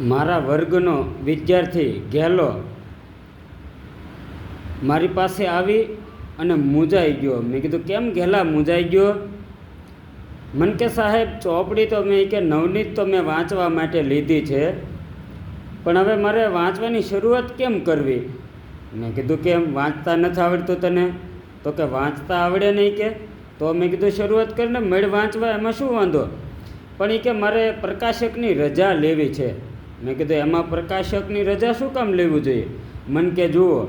મારા વર્ગનો વિદ્યાર્થી ગેલો મારી પાસે આવી અને મૂંઝાઈ ગયો. મેં કીધું, કેમ ઘેલા મૂંઝાઈ ગયો? મન કે, સાહેબ, ચોપડી તો મેં કે નવનીત તો મેં વાંચવા માટે લીધી છે, પણ હવે મારે વાંચવાની શરૂઆત કેમ કરવી? મેં કીધું, કેમ વાંચતા નથી આવડતું તને? તો કે, વાંચતા આવડે નહીં કે. તો મેં કીધું, શરૂઆત કરીને મેળ વાંચવા, એમાં શું વાંધો? પણ એ કે, મારે પ્રકાશકની રજા લેવી છે. મેં કીધું, એમાં પ્રકાશકની રજા શું કામ લેવું જોઈએ? મન કે, જુઓ,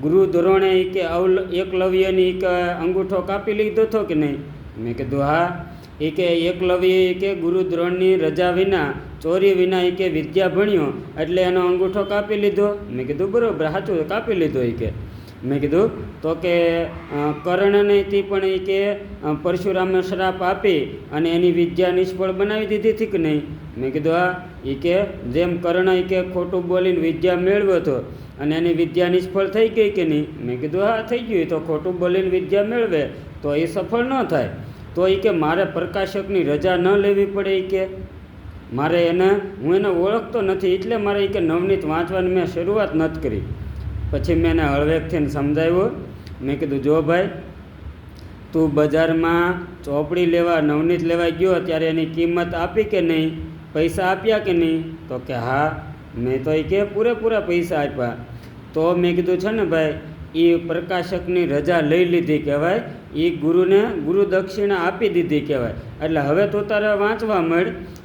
ગુરુ ધોરણે કે અવલ, એકલવ્યની કે અંગૂઠો કાપી લીધો હતો કે નહીં? મેં કીધું, હા. એ કે, એકલવ્ય કે ગુરુ ધોરણની રજા વિના, ચોરી વિના એ કે વિદ્યા ભણ્યો, એટલે એનો અંગૂઠો કાપી લીધો. મેં કીધું, બરાબર, સાચું, કાપી લીધો એ કે. મેં કીધું, તો કે કર્ણને થી પણ એ કે પરશુરામે શ્રાપ આપી અને એની વિદ્યા નિષ્ફળ બનાવી દીધી હતી કે નહીં? મેં કીધું, હા એ કે, જેમ કર્ણ એ કે ખોટું બોલીને વિદ્યા મેળવ્યો હતો અને એની વિદ્યા નિષ્ફળ થઈ ગઈ કે નહીં? મેં કીધું, હા, થઈ ગયું તો ખોટું બોલીને વિદ્યા મેળવે, તો એ સફળ ન થાય. તો એ કે, મારે પ્રકાશકની રજા ન લેવી પડે એ કે. મારે એને, હું એને ઓળખતો નથી, એટલે મારે એ કે નવનીત વાંચવાની મેં શરૂઆત નથી કરી. પછી મેં એને હળવેકથી સમજાવ્યું. મેં કીધું, જો ભાઈ, તું બજારમાં ચોપડી લેવા, નવનીત લેવા ગયો ત્યારે એની કિંમત આપી કે નહીં? પૈસા આપ્યા કે નહીં? તો કે, હા. મેં તો એ કે, પૂરેપૂરા પૈસા આપ્યા. તો મેં કીધું, છે ને ભાઈ એ પ્રકાશકની રજા લઈ લીધી કહેવાય. એ ગુરુને ગુરુ દક્ષિણા આપી દીધી કહેવાય. એટલે હવે તો તારે વાંચવા મળ.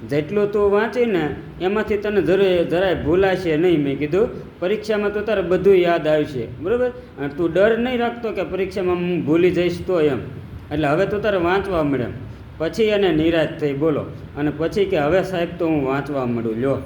જેટલું તું વાંચીને એમાંથી તને જરાય જરાય ભૂલાશે નહીં મેં કીધું. પરીક્ષામાં તો તારે બધું યાદ આવશે. બરાબર? અને તું ડર નહીં રાખતો કે પરીક્ષામાં હું ભૂલી જઈશ તો એમ. એટલે હવે તો તારે વાંચવા મળે. પછી એને નિરાશ થઈ બોલો. અને પછી કે હવે સાહેબ તો હું વાંચવા મળું. લ્યો.